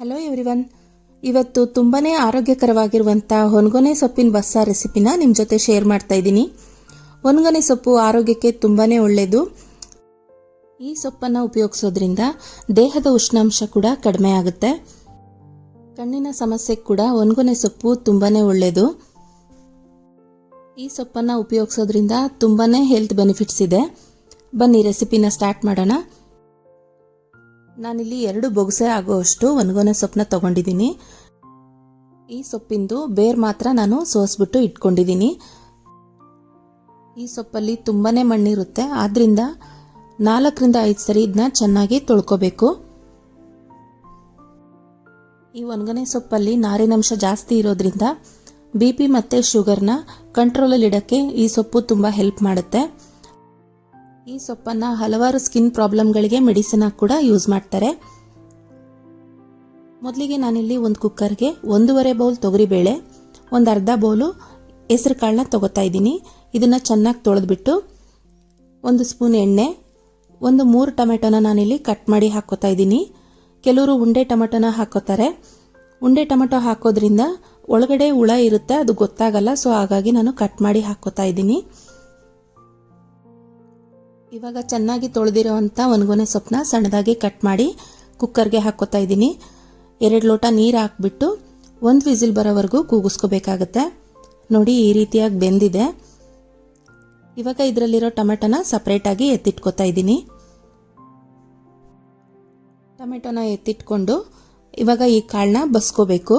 Hello everyone ಇವತ್ತು ತುಂಬಾನೇ ಆರೋಗ್ಯಕರವಾಗಿರುವಂಥ ಹೊನ್ಗೊನೆ ಸೊಪ್ಪಿನ ಬಸ್ಸಾರ್ ರೆಸಿಪಿನ ನಿಮ್ಮ ಜೊತೆ ಶೇರ್ ಮಾಡ್ತಾ ಇದ್ದೀನಿ. ಹೊನ್ಗೊನೆ ಸೊಪ್ಪು ಆರೋಗ್ಯಕ್ಕೆ ತುಂಬಾನೇ ಒಳ್ಳೆಯದು ಈ ಸೊಪ್ಪನ್ನು ಉಪಯೋಗಿಸೋದ್ರಿಂದ ದೇಹದ ಉಷ್ಣಾಂಶ ಕೂಡ ಕಡಿಮೆ ಆಗುತ್ತೆ. ಕಣ್ಣಿನ ಸಮಸ್ಯೆಗೆ ಕೂಡ ಒನ್ಗೊನೆ ಸೊಪ್ಪು ತುಂಬಾನೇ ಒಳ್ಳೆಯದು ಈ ಸೊಪ್ಪನ್ನು ಉಪಯೋಗಿಸೋದ್ರಿಂದ ತುಂಬಾನೇ ಹೆಲ್ತ್ ಬೆನಿಫಿಟ್ಸ್ ಇದೆ. ಬನ್ನಿ ರೆಸಿಪಿನ ಸ್ಟಾರ್ಟ್ ಮಾಡೋಣ. ನಾನಿಲ್ಲಿ ಎರಡು ಬೊಗಸೆ ಆಗುವಷ್ಟು ಒಣಗೊನೆ ಸೊಪ್ಪನ್ನ ತಗೊಂಡಿದ್ದೀನಿ. ಈ ಸೊಪ್ಪಿಂದು ಬೇರ್ ಮಾತ್ರ ನಾನು ಸೋಸ್ಬಿಟ್ಟು ಇಟ್ಕೊಂಡಿದ್ದೀನಿ. ಈ ಸೊಪ್ಪಲ್ಲಿ ತುಂಬಾ ಮಣ್ಣಿರುತ್ತೆ. ಆದ್ರಿಂದ ನಾಲ್ಕರಿಂದ ಐದು ಸರಿ ಇದನ್ನ ಚೆನ್ನಾಗಿ ತೊಳ್ಕೊಬೇಕು. ಈ ಒಣಗನೆ ಸೊಪ್ಪಲ್ಲಿ ನಾರಿನಂಶ ಜಾಸ್ತಿ ಇರೋದ್ರಿಂದ ಬಿ ಪಿ ಮತ್ತು ಶುಗರ್ನ ಕಂಟ್ರೋಲಲ್ಲಿ ಇಡೋಕ್ಕೆ ಈ ಸೊಪ್ಪು ತುಂಬ ಹೆಲ್ಪ್ ಮಾಡುತ್ತೆ. ಈ ಸೊಪ್ಪನ್ನು ಹಲವಾರು ಸ್ಕಿನ್ ಪ್ರಾಬ್ಲಮ್ಗಳಿಗೆ ಮೆಡಿಸಿನ್ ಆಗಿ ಕೂಡ ಯೂಸ್ ಮಾಡ್ತಾರೆ. ಮೊದಲಿಗೆ ನಾನಿಲ್ಲಿ ಒಂದು ಕುಕ್ಕರ್ಗೆ ಒಂದೂವರೆ ಬೌಲ್ ತೊಗರಿಬೇಳೆ, ಒಂದು ಅರ್ಧ ಬೌಲು ಹೆಸರು ಕಾಳನ್ನ ತೊಗೋತಾ ಇದ್ದೀನಿ. ಇದನ್ನು ಚೆನ್ನಾಗಿ ತೊಳೆದ್ಬಿಟ್ಟು ಒಂದು ಸ್ಪೂನ್ ಎಣ್ಣೆ, ಒಂದು ಮೂರು ಟೊಮೆಟೊನ ನಾನಿಲ್ಲಿ ಕಟ್ ಮಾಡಿ ಹಾಕೋತಾ ಇದ್ದೀನಿ. ಕೆಲವರು ಉಂಡೆ ಟೊಮೆಟೊನ ಹಾಕೋತಾರೆ ಉಂಡೆ ಟೊಮೆಟೊ ಹಾಕೋದ್ರಿಂದ ಒಳಗಡೆ ಹುಳ ಇರುತ್ತೆ, ಅದು ಗೊತ್ತಾಗಲ್ಲ, ಸೊ ಹಾಗಾಗಿ ನಾನು ಕಟ್ ಮಾಡಿ ಹಾಕೋತಾ ಇದ್ದೀನಿ. ಇವಾಗ ಚೆನ್ನಾಗಿ ತೊಳೆದಿರೋವಂಥ ಒಣಗೊನೆ ಸೊಪ್ಪನ್ನ ಸಣ್ಣದಾಗಿ ಕಟ್ ಮಾಡಿ ಕುಕ್ಕರ್ಗೆ ಹಾಕೋತಾ ಇದ್ದೀನಿ. ಎರಡು ಲೋಟ ನೀರು ಹಾಕ್ಬಿಟ್ಟು ಒಂದು ವಿಸಿಲ್ ಬರೋವರೆಗೂ ಕೂಗಿಸ್ಕೋಬೇಕಾಗತ್ತೆ. ನೋಡಿ ಈ ರೀತಿಯಾಗಿ ಬೆಂದಿದೆ. ಇವಾಗ ಇದರಲ್ಲಿರೋ ಟೊಮೆಟೊನ ಸಪ್ರೇಟಾಗಿ ಎತ್ತಿಟ್ಕೋತಾ ಇದ್ದೀನಿ. ಟೊಮೆಟೊನ ಎತ್ತಿಟ್ಕೊಂಡು ಇವಾಗ ಈ ಕಾಳನ್ನ ಬಸ್ಕೋಬೇಕು.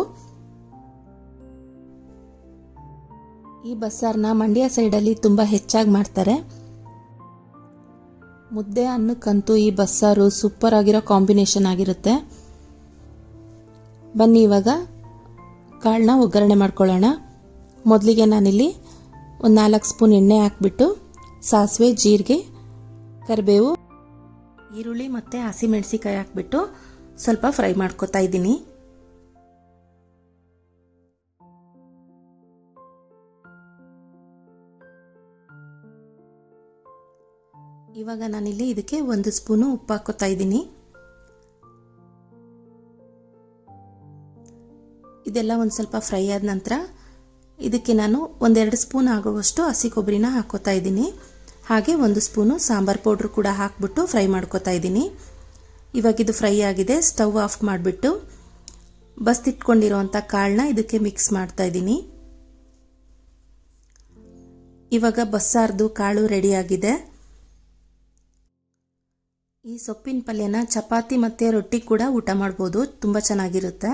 ಈ ಬಸ್ಸಾರನ್ನ ಮಂಡ್ಯ ಸೈಡಲ್ಲಿ ತುಂಬ ಹೆಚ್ಚಾಗಿ ಮಾಡ್ತಾರೆ. ಮುದ್ದೆ ಅನ್ನಕ್ಕಂತೂ ಈ ಬಸ್ಸಾರು ಸೂಪರ್ ಆಗಿರೋ ಕಾಂಬಿನೇಷನ್ ಆಗಿರುತ್ತೆ. ಬನ್ನಿ ಇವಾಗ ಕಾಳನ್ನ ಒಗ್ಗರಣೆ ಮಾಡ್ಕೊಳ್ಳೋಣ. ಮೊದಲಿಗೆ ನಾನಿಲ್ಲಿ ಒಂದು ನಾಲ್ಕು ಸ್ಪೂನ್ ಎಣ್ಣೆ ಹಾಕ್ಬಿಟ್ಟು ಸಾಸಿವೆ, ಜೀರಿಗೆ, ಕರಿಬೇವು, ಈರುಳ್ಳಿ ಮತ್ತು ಹಸಿಮೆಣಸಿಕಾಯಿ ಹಾಕ್ಬಿಟ್ಟು ಸ್ವಲ್ಪ ಫ್ರೈ ಮಾಡ್ಕೊತಾ ಇದ್ದೀನಿ. ಇವಾಗ ನಾನಿಲ್ಲಿ ಇದಕ್ಕೆ ಒಂದು ಸ್ಪೂನು ಉಪ್ಪು ಹಾಕೋತಾ ಇದ್ದೀನಿ. ಇದೆಲ್ಲ ಒಂದು ಸ್ವಲ್ಪ ಫ್ರೈ ಆದ ನಂತರ ಇದಕ್ಕೆ ನಾನು ಒಂದೆರಡು ಸ್ಪೂನ್ ಆಗುವಷ್ಟು ಹಸಿ ಕೊಬ್ಬರಿನ ಹಾಕೋತಾ ಇದ್ದೀನಿ. ಹಾಗೆ ಒಂದು ಸ್ಪೂನು ಸಾಂಬಾರ್ ಪೌಡ್ರ್ ಕೂಡ ಹಾಕ್ಬಿಟ್ಟು ಫ್ರೈ ಮಾಡ್ಕೋತಾ ಇದ್ದೀನಿ. ಇವಾಗ ಇದು ಫ್ರೈ ಆಗಿದೆ, ಸ್ಟವ್ ಆಫ್ ಮಾಡಿಬಿಟ್ಟು ಬಸ್ತಿಟ್ಕೊಂಡಿರೋವಂಥ ಕಾಳನ್ನ ಇದಕ್ಕೆ ಮಿಕ್ಸ್ ಮಾಡ್ತಾ ಇದ್ದೀನಿ. ಇವಾಗ ಬಸ್ಸಾರ್ದು ಕಾಳು ರೆಡಿಯಾಗಿದೆ ಈ ಸೊಪ್ಪಿನ ಪಲ್ಯನ ಚಪಾತಿ ಮತ್ತು ರೊಟ್ಟಿ ಕೂಡ ಊಟ ಮಾಡ್ಬೋದು. ತುಂಬ ಚೆನ್ನಾಗಿರುತ್ತೆ.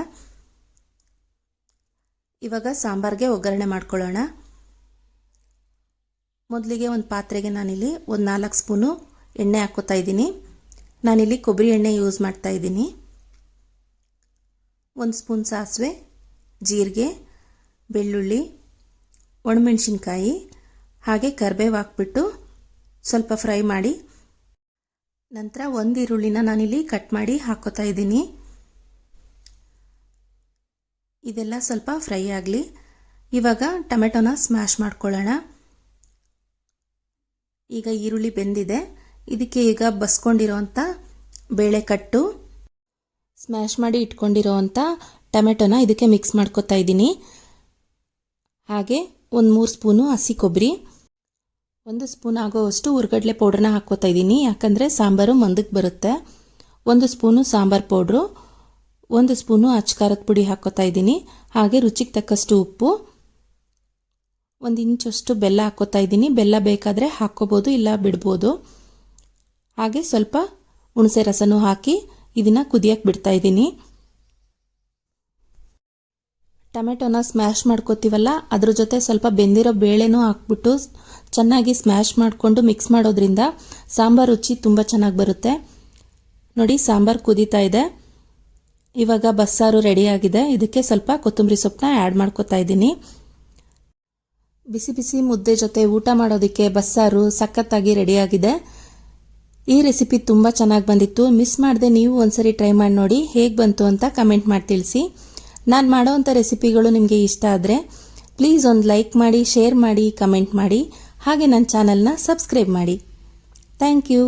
ಇವಾಗ ಸಾಂಬಾರ್ಗೆ ಒಗ್ಗರಣೆ ಮಾಡ್ಕೊಳ್ಳೋಣ. ಮೊದಲಿಗೆ ಒಂದು ಪಾತ್ರೆಗೆ ನಾನಿಲ್ಲಿ ಒಂದು ನಾಲ್ಕು ಸ್ಪೂನು ಎಣ್ಣೆ ಹಾಕ್ಕೋತಾ ಇದ್ದೀನಿ. ನಾನಿಲ್ಲಿ ಕೊಬ್ಬರಿ ಎಣ್ಣೆ ಯೂಸ್ ಮಾಡ್ತಾ ಇದ್ದೀನಿ. ಒಂದು ಸ್ಪೂನ್ ಸಾಸಿವೆ, ಜೀರಿಗೆ, ಬೆಳ್ಳುಳ್ಳಿ, ಒಣಮೆಣಸಿನ್ಕಾಯಿ, ಹಾಗೆ ಕರಿಬೇವು ಹಾಕ್ಬಿಟ್ಟು ಸ್ವಲ್ಪ ಫ್ರೈ ಮಾಡಿ ನಂತರ ಒಂದು ಈರುಳ್ಳಿನ ನಾನಿಲ್ಲಿ ಕಟ್ ಮಾಡಿ ಹಾಕೋತಾ ಇದ್ದೀನಿ. ಇದೆಲ್ಲ ಸ್ವಲ್ಪ ಫ್ರೈ ಆಗಲಿ. ಇವಾಗ ಟೊಮೆಟೊನ ಸ್ಮ್ಯಾಶ್ ಮಾಡ್ಕೊಳ್ಳೋಣ. ಈಗ ಈರುಳ್ಳಿ ಬೆಂದಿದೆ. ಇದಕ್ಕೆ ಈಗ ಬಸ್ಕೊಂಡಿರೋವಂಥ ಬೇಳೆ ಕಟ್ಟು ಸ್ಮ್ಯಾಶ್ ಮಾಡಿ ಇಟ್ಕೊಂಡಿರೋವಂಥ ಟೊಮೆಟೊನ ಇದಕ್ಕೆ ಮಿಕ್ಸ್ ಮಾಡ್ಕೊತಾ ಇದ್ದೀನಿ. ಹಾಗೆ ಒಂದು ಮೂರು ಸ್ಪೂನು ಹಸಿ ಕೊಬ್ಬರಿ ಒಂದು ಸ್ಪೂನ್ ಆಗೋವಷ್ಟು ಉರ್ಗಡ್ಲೆ ಪೌಡ್ರನ್ನ ಹಾಕ್ಕೋತಾ ಇದ್ದೀನಿ. ಯಾಕಂದರೆ ಸಾಂಬಾರು ಮಂದಕ್ಕೆ ಬರುತ್ತೆ. ಒಂದು ಸ್ಪೂನು ಸಾಂಬಾರು ಪೌಡ್ರು, ಒಂದು ಸ್ಪೂನು ಅಚ್ಕಾರದ ಪುಡಿ ಹಾಕ್ಕೋತಾ ಇದ್ದೀನಿ. ಹಾಗೆ ರುಚಿಗೆ ತಕ್ಕಷ್ಟು ಉಪ್ಪು, ಒಂದು ಇಂಚಷ್ಟು ಬೆಲ್ಲ ಹಾಕ್ಕೋತಾ ಇದ್ದೀನಿ. ಬೆಲ್ಲ ಬೇಕಾದರೆ ಹಾಕ್ಕೋಬೋದು, ಇಲ್ಲ ಬಿಡ್ಬೋದು. ಹಾಗೆ ಸ್ವಲ್ಪ ಹುಣಸೆ ರಸನೂ ಹಾಕಿ ಇದನ್ನು ಕುದಿಯಕ್ಕೆ ಬಿಡ್ತಾ ಇದ್ದೀನಿ. ಟೊಮೆಟೊನ ಸ್ಮ್ಯಾಶ್ ಮಾಡ್ಕೋತೀವಲ್ಲ, ಅದ್ರ ಜೊತೆ ಸ್ವಲ್ಪ ಬೆಂದಿರೋ ಬೇಳೆನೂ ಹಾಕ್ಬಿಟ್ಟು ಚೆನ್ನಾಗಿ ಸ್ಮ್ಯಾಶ್ ಮಾಡಿಕೊಂಡು ಮಿಕ್ಸ್ ಮಾಡೋದ್ರಿಂದ ಸಾಂಬಾರು ರುಚಿ ತುಂಬ ಚೆನ್ನಾಗಿ ಬರುತ್ತೆ. ನೋಡಿ, ಸಾಂಬಾರು ಕುದೀತಾ ಇದೆ. ಇವಾಗ ಬಸ್ಸಾರು ರೆಡಿಯಾಗಿದೆ ಇದಕ್ಕೆ ಸ್ವಲ್ಪ ಕೊತ್ತಂಬರಿ ಸೊಪ್ಪನ್ನ ಆ್ಯಡ್ ಮಾಡ್ಕೋತಾ ಇದ್ದೀನಿ. ಬಿಸಿ ಬಿಸಿ ಮುದ್ದೆ ಜೊತೆ ಊಟ ಮಾಡೋದಕ್ಕೆ ಬಸ್ಸಾರು ಸಖತ್ತಾಗಿ ರೆಡಿಯಾಗಿದೆ ಈ ರೆಸಿಪಿ ತುಂಬ ಚೆನ್ನಾಗಿ ಬಂದಿತ್ತು. ಮಿಸ್ ಮಾಡದೆ ನೀವು ಒಂದ್ಸರಿ ಟ್ರೈ ಮಾಡಿ ನೋಡಿ ಹೇಗೆ ಬಂತು ಅಂತ ಕಮೆಂಟ್ ಮಾಡಿ ತಿಳಿಸಿ. ನಾನು ಮಾಡೋವಂಥ ರೆಸಿಪಿಗಳು ನಿಮಗೆ ಇಷ್ಟ ಆದರೆ ಪ್ಲೀಸ್ ಒಂದು ಲೈಕ್ ಮಾಡಿ ಶೇರ್ ಮಾಡಿ ಕಮೆಂಟ್ ಮಾಡಿ, ಹಾಗೆ ನನ್ನ ಚಾನಲ್ನ ಸಬ್ಸ್ಕ್ರೈಬ್ ಮಾಡಿ. Thank you